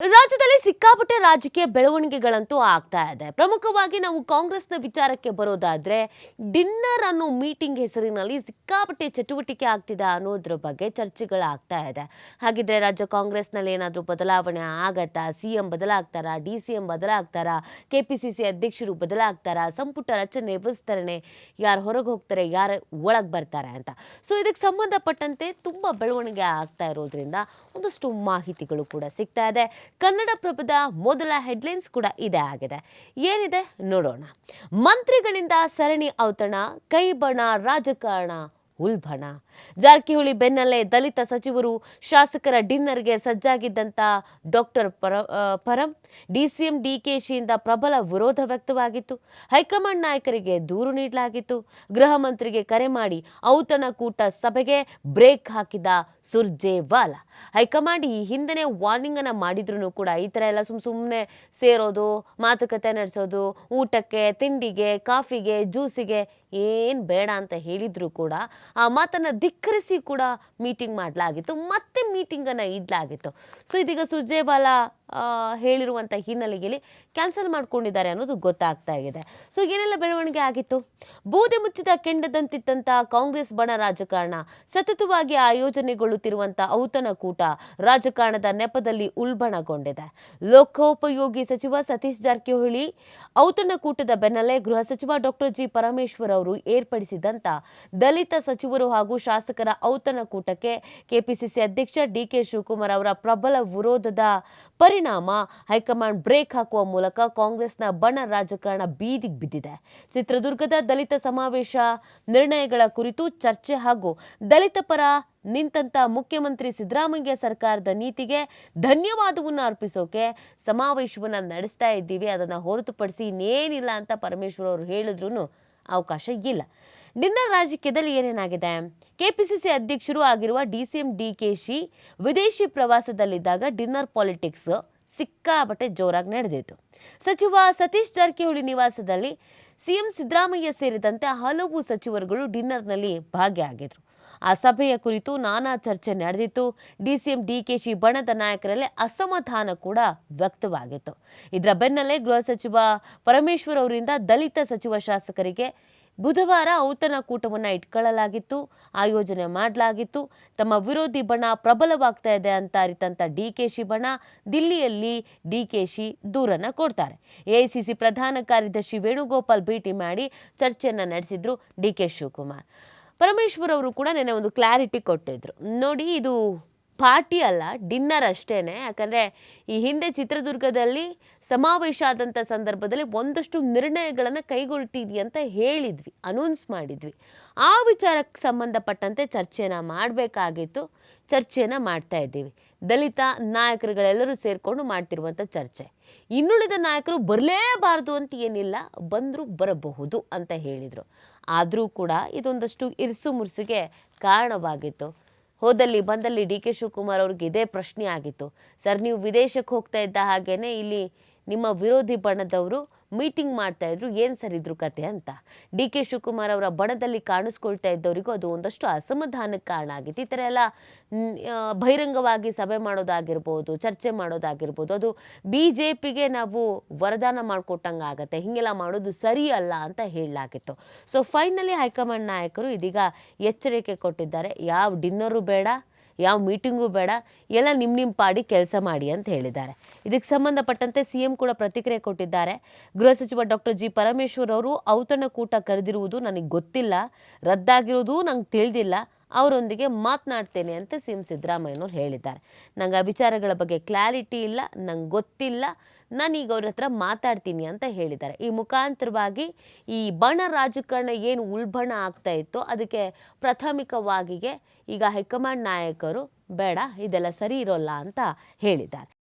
ರಾಜ್ಯದಲ್ಲಿ ಸಿಕ್ಕಾಪಟ್ಟೆ ರಾಜಕೀಯ ಬೆಳವಣಿಗೆಗಳಂತೂ ಆಗ್ತಾ ಇದೆ. ಪ್ರಮುಖವಾಗಿ ನಾವು ಕಾಂಗ್ರೆಸ್ನ ವಿಚಾರಕ್ಕೆ ಬರೋದಾದ್ರೆ, ಡಿನ್ನರ್ ಅನ್ನೋ ಮೀಟಿಂಗ್ ಹೆಸರಿನಲ್ಲಿ ಸಿಕ್ಕಾಪಟ್ಟೆ ಚಟುವಟಿಕೆ ಆಗ್ತಿದೆ ಅನ್ನೋದ್ರ ಬಗ್ಗೆ ಚರ್ಚೆಗಳಾಗ್ತಾ ಇದೆ. ಹಾಗಿದ್ರೆ ರಾಜ್ಯ ಕಾಂಗ್ರೆಸ್ನಲ್ಲಿ ಏನಾದರೂ ಬದಲಾವಣೆ ಆಗತ್ತಾ? ಸಿ ಎಂ ಬದಲಾಗ್ತಾರಾ? ಡಿ ಸಿ ಎಂ ಬದಲಾಗ್ತಾರಾ? ಕೆ ಪಿ ಸಿ ಸಿ ಅಧ್ಯಕ್ಷರು ಬದಲಾಗ್ತಾರಾ? ಸಂಪುಟ ರಚನೆ, ವಿಸ್ತರಣೆ, ಯಾರು ಹೊರಗೆ ಹೋಗ್ತಾರೆ, ಯಾರು ಒಳಗೆ ಬರ್ತಾರೆ ಅಂತ. ಸೊ, ಇದಕ್ಕೆ ಸಂಬಂಧಪಟ್ಟಂತೆ ತುಂಬ ಬೆಳವಣಿಗೆ ಆಗ್ತಾ ಇರೋದ್ರಿಂದ ಒಂದಷ್ಟು ಮಾಹಿತಿಗಳು ಕೂಡ ಸಿಗ್ತಾ ಇದೆ. ಕನ್ನಡಪ್ರಭದ ಮೊದಲ ಹೆಡ್ಲೈನ್ಸ್ ಕೂಡ ಇದೇ ಆಗಿದೆ. ಏನಿದೆ ನೋಡೋಣ. ಮಂತ್ರಿಗಳಿಂದ ಸರಣಿ ಔತಣ ಕೈಬಣ ರಾಜಕಾರಣ ಉಲ್ಬಣ. ಜಾರಕಿಹೊಳಿ ಬೆನ್ನಲ್ಲೇ ದಲಿತ ಸಚಿವರು ಶಾಸಕರ ಡಿನ್ನರ್ಗೆ ಸಜ್ಜಾಗಿದ್ದಂತ ಡಾಕ್ಟರ್ ಪರ ಪರಂ ಡಿಸಿಎಂ ಡಿಕೆಶಿಯಿಂದ ಪ್ರಬಲ ವಿರೋಧ ವ್ಯಕ್ತವಾಗಿತ್ತು. ಹೈಕಮಾಂಡ್ ನಾಯಕರಿಗೆ ದೂರು ನೀಡಲಾಗಿತ್ತು. ಗೃಹ ಮಂತ್ರಿಗೆ ಕರೆ ಮಾಡಿ ಔತಣಕೂಟ ಸಭೆಗೆ ಬ್ರೇಕ್ ಹಾಕಿದ ಸುರ್ಜೇವಾಲ. ಹೈಕಮಾಂಡ್ ಈ ಹಿಂದೆನೇ ವಾರ್ನಿಂಗ್ ಅನ್ನ ಮಾಡಿದ್ರು ಕೂಡ ಈ ಥರ ಎಲ್ಲ ಸುಮ್ ಸುಮ್ಮನೆ ಸೇರೋದು, ಮಾತುಕತೆ ನಡೆಸೋದು, ಊಟಕ್ಕೆ, ತಿಂಡಿಗೆ, ಕಾಫಿಗೆ, ಜ್ಯೂಸಿಗೆ ಏನು ಬೇಡ ಅಂತ ಹೇಳಿದರೂ ಕೂಡ ಆ ಮಾತನ್ನು ಧಿಕ್ಕರಿಸಿ ಕೂಡ ಮೀಟಿಂಗ್ ಮಾಡಲಾಗಿತ್ತು. ಮತ್ತೆ ಮೀಟಿಂಗನ್ನು ಇಡಲಾಗಿತ್ತು. ಸೊ ಇದೀಗ ಸುರ್ಜೇವಾಲಾ ಹೇಳಿರುವಂಥ ಹಿನ್ನೆಲೆಯಲ್ಲಿ ಕ್ಯಾನ್ಸಲ್ ಮಾಡ್ಕೊಂಡಿದ್ದಾರೆ ಅನ್ನೋದು ಗೊತ್ತಾಗ್ತಾ ಇದೆ. ಸೊ ಏನೆಲ್ಲ ಬೆಳವಣಿಗೆ ಆಗಿತ್ತು? ಬೂದಿ ಮುಚ್ಚಿದ ಕೆಂಡದಂತಿತ್ತಂಥ ಕಾಂಗ್ರೆಸ್ ಬಣ ರಾಜಕಾರಣ ಸತತವಾಗಿ ಆಯೋಜನೆಗೊಳ್ಳುತ್ತಿರುವಂಥ ಔತಣಕೂಟ ರಾಜಕಾರಣದ ನೆಪದಲ್ಲಿ ಉಲ್ಬಣಗೊಂಡಿದೆ. ಲೋಕೋಪಯೋಗಿ ಸಚಿವ ಸತೀಶ್ ಜಾರಕಿಹೊಳಿ ಔತಣಕೂಟದ ಬೆನ್ನಲ್ಲೇ ಗೃಹ ಸಚಿವ ಡಾಕ್ಟರ್ ಜಿ ಪರಮೇಶ್ವರ್ ಅವರು ಏರ್ಪಡಿಸಿದಂಥ ದಲಿತ ಸಚಿವರು ಹಾಗೂ ಶಾಸಕರ ಔತಣಕೂಟಕ್ಕೆ ಕೆಪಿಸಿಸಿ ಅಧ್ಯಕ್ಷ ಡಿ ಕೆ ಶಿವಕುಮಾರ್ ಅವರ ಪ್ರಬಲ ವಿರೋಧದ ಪರಿಣಾಮ ಹೈಕಮಾಂಡ್ ಬ್ರೇಕ್ ಹಾಕುವ ಮೂಲಕ ಕಾಂಗ್ರೆಸ್ನ ಬಣ ರಾಜಕಾರಣ ಬೀದಿಗೆ ಬಿದ್ದಿದೆ. ಚಿತ್ರದುರ್ಗದ ದಲಿತ ಸಮಾವೇಶ ನಿರ್ಣಯಗಳ ಕುರಿತು ಚರ್ಚೆ ಹಾಗೂ ದಲಿತ ಪರ ನಿಂತಂತ ಮುಖ್ಯಮಂತ್ರಿ ಸಿದ್ದರಾಮಯ್ಯ ಸರ್ಕಾರದ ನೀತಿಗೆ ಧನ್ಯವಾದವನ್ನು ಅರ್ಪಿಸೋಕೆ ಸಮಾವೇಶವನ್ನು ನಡೆಸ್ತಾ ಇದ್ದೀವಿ. ಅದನ್ನ ಹೊರತುಪಡಿಸಿ ಇನ್ನೇನಿಲ್ಲ ಅಂತ ಪರಮೇಶ್ವರ್ ಅವರು ಹೇಳಿದ್ರು ಅವಕಾಶ ಇಲ್ಲ. ಡಿನ್ನರ್ ರಾಜಕೀಯದಲ್ಲಿ ಏನೇನಾಗಿದೆ? ಕೆಪಿಸಿಸಿ ಅಧ್ಯಕ್ಷರು ಆಗಿರುವ ಡಿಸಿಎಂ ಡಿಕೆಶಿ ವಿದೇಶಿ ಪ್ರವಾಸದಲ್ಲಿದ್ದಾಗ ಡಿನ್ನರ್ ಪಾಲಿಟಿಕ್ಸ್ ಸಿಕ್ಕಾಪಟ್ಟೆ ಜೋರಾಗಿ ನಡೆದಿತ್ತು. ಸಚಿವ ಸತೀಶ್ ಜಾರಕಿಹೊಳಿ ನಿವಾಸದಲ್ಲಿ ಸಿಎಂ ಸಿದ್ದರಾಮಯ್ಯ ಸೇರಿದಂತೆ ಹಲವು ಸಚಿವರುಗಳು ಡಿನ್ನರ್ನಲ್ಲಿ ಭಾಗಿಯಾಗಿದ್ರು. ಆ ಸಭೆಯ ಕುರಿತು ನಾನಾ ಚರ್ಚೆ ನಡೆದಿತ್ತು. ಡಿಸಿಎಂ ಡಿಕೆಶಿ ಬಣದ ನಾಯಕರಲ್ಲಿ ಅಸಮಾಧಾನ ಕೂಡ ವ್ಯಕ್ತವಾಗಿತ್ತು. ಇದರ ಬೆನ್ನಲ್ಲೇ ಗೃಹ ಸಚಿವ ಪರಮೇಶ್ವರ್ ಅವರಿಂದ ದಲಿತ ಸಚಿವ ಶಾಸಕರಿಗೆ ಬುಧವಾರ ಔತಣಕೂಟವನ್ನು ಇಟ್ಕೊಳ್ಳಲಾಗಿತ್ತು. ಆಯೋಜನೆ ಮಾಡಲಾಗಿತ್ತು. ತಮ್ಮ ವಿರೋಧಿ ಬಣ ಪ್ರಬಲವಾಗ್ತಾ ಇದೆ ಅಂತ ಅರಿತಂತ ಶಿ ಬಣ ದಿಲ್ಲಿಯಲ್ಲಿ ಡಿಕೆಶಿ ದೂರನ್ನು ಕೊಡ್ತಾರೆ. ಎಐಸಿಸಿ ಪ್ರಧಾನ ಕಾರ್ಯದರ್ಶಿ ವೇಣುಗೋಪಾಲ್ ಭೇಟಿ ಮಾಡಿ ಚರ್ಚೆಯನ್ನು ನಡೆಸಿದ್ರು ಡಿ ಕೆ ಶಿವಕುಮಾರ್. ಪರಮೇಶ್ವರ್ ಅವರು ಕೂಡ ನಿನ್ನೆ ಒಂದು ಕ್ಲಾರಿಟಿ ಕೊಟ್ಟಿದ್ರು. ನೋಡಿ ಇದು ಪಾರ್ಟಿ ಅಲ್ಲ, ಡಿನ್ನರ್ ಅಷ್ಟೇ ಯಾಕಂದರೆ ಈ ಹಿಂದೆ ಚಿತ್ರದುರ್ಗದಲ್ಲಿ ಸಮಾವೇಶ ಆದಂಥ ಸಂದರ್ಭದಲ್ಲಿ ಒಂದಷ್ಟು ನಿರ್ಣಯಗಳನ್ನು ಕೈಗೊಳ್ತೀವಿ ಅಂತ ಹೇಳಿದ್ವಿ ಅನೌನ್ಸ್ ಮಾಡಿದ್ವಿ. ಆ ವಿಚಾರಕ್ಕೆ ಸಂಬಂಧಪಟ್ಟಂತೆ ಚರ್ಚೆನ ಮಾಡಬೇಕಾಗಿತ್ತು ಚರ್ಚೆಯನ್ನು ಮಾಡ್ತಾ ಇದ್ದೀವಿ. ದಲಿತ ನಾಯಕರುಗಳೆಲ್ಲರೂ ಸೇರಿಕೊಂಡು ಮಾಡ್ತಿರುವಂಥ ಚರ್ಚೆ. ಇನ್ನುಳಿದ ನಾಯಕರು ಬರಲೇಬಾರದು ಅಂತ ಏನಿಲ್ಲ, ಬಂದರೂ ಬರಬಹುದು ಅಂತ ಹೇಳಿದರು. ಆದರೂ ಕೂಡ ಇದೊಂದಷ್ಟು ಇರ್ಸು ಮುರುಸಿಗೆ ಕಾರಣವಾಗಿತ್ತು. ಹೋದಲ್ಲಿ ಬಂದಲ್ಲಿ ಡಿ ಕೆ ಶಿವಕುಮಾರ್ ಅವ್ರಿಗೆ ಇದೇ ಪ್ರಶ್ನೆ ಆಗಿತ್ತು ಸರ್, ನೀವು ವಿದೇಶಕ್ಕೆ ಹೋಗ್ತಾ ಇದ್ದ ಹಾಗೇನೆ ಇಲ್ಲಿ ನಿಮ್ಮ ವಿರೋಧಿ ಬಣದವರು ಮೀಟಿಂಗ್ ಮಾಡ್ತಾ ಇದ್ರು. ಏನು ಸರ್ ಇದ್ರ ಕತೆ ಅಂತ? ಡಿ ಕೆ ಶಿವಕುಮಾರ್ ಅವರ ಬಣದಲ್ಲಿ ಕಾಣಿಸ್ಕೊಳ್ತಾ ಇದ್ದವರಿಗೂ ಅದು ಒಂದಷ್ಟು ಅಸಮಾಧಾನಕ್ಕೆ ಕಾರಣ ಆಗಿತ್ತು. ಈ ಥರ ಎಲ್ಲ ಬಹಿರಂಗವಾಗಿ ಸಭೆ ಮಾಡೋದಾಗಿರ್ಬೋದು, ಚರ್ಚೆ ಮಾಡೋದಾಗಿರ್ಬೋದು, ಅದು ಬಿ ಜೆ ಪಿಗೆ ನಾವು ವರದಾನ ಮಾಡಿಕೊಟ್ಟಂಗೆ ಆಗತ್ತೆ. ಹೀಗೆಲ್ಲ ಮಾಡೋದು ಸರಿ ಅಲ್ಲ ಅಂತ ಹೇಳಲಾಗಿತ್ತು. ಸೊ ಫೈನಲಿ ಹೈಕಮಾಂಡ್ ನಾಯಕರು ಇದೀಗ ಎಚ್ಚರಿಕೆ ಕೊಟ್ಟಿದ್ದಾರೆ. ಯಾವ ಡಿನ್ನರು ಬೇಡ ಯಾವ ಮೀಟಿಂಗೂ ಬೇಡ, ಎಲ್ಲ ನಿಮ್ಮ ನಿಮ್ಮ ಪಾಡಿ ಕೆಲಸ ಮಾಡಿ ಅಂತ ಹೇಳಿದ್ದಾರೆ. ಇದಕ್ಕೆ ಸಂಬಂಧಪಟ್ಟಂತೆ ಸಿ ಎಂ ಕೂಡ ಪ್ರತಿಕ್ರಿಯೆ ಕೊಟ್ಟಿದ್ದಾರೆ. ಗೃಹ ಸಚಿವ ಡಾಕ್ಟರ್ ಜಿ ಪರಮೇಶ್ವರ್ ಅವರು ಔತಣಕೂಟ ಕರೆದಿರುವುದು ನನಗೆ ಗೊತ್ತಿಲ್ಲ ರದ್ದಾಗಿರೋದು ನಂಗೆ ತಿಳಿದಿಲ್ಲ. ಅವರೊಂದಿಗೆ ಮಾತನಾಡ್ತೇನೆ ಅಂತ ಸಿ ಎಂ ಸಿದ್ದರಾಮಯ್ಯನವ್ರು ಹೇಳಿದ್ದಾರೆ. ನಂಗೆ ಆ ವಿಚಾರಗಳ ಬಗ್ಗೆ ಕ್ಲಾರಿಟಿ ಇಲ್ಲ, ನಂಗೆ ಗೊತ್ತಿಲ್ಲ. ನಾನೀಗ ಅವ್ರ ಹತ್ರ ಮಾತಾಡ್ತೀನಿ ಅಂತ ಹೇಳಿದ್ದಾರೆ. ಈ ಮುಖಾಂತರವಾಗಿ ಈ ಬಣ ರಾಜಕಾರಣ ಏನು ಉಲ್ಬಣ ಆಗ್ತಾ ಇತ್ತು ಅದಕ್ಕೆ ಪ್ರಾಥಮಿಕವಾಗಿಗೆ ಈಗ ಹೈಕಮಾಂಡ್ ನಾಯಕರು ಬೇಡ, ಇದೆಲ್ಲ ಸರಿ ಇರೋಲ್ಲ ಅಂತ ಹೇಳಿದ್ದಾರೆ.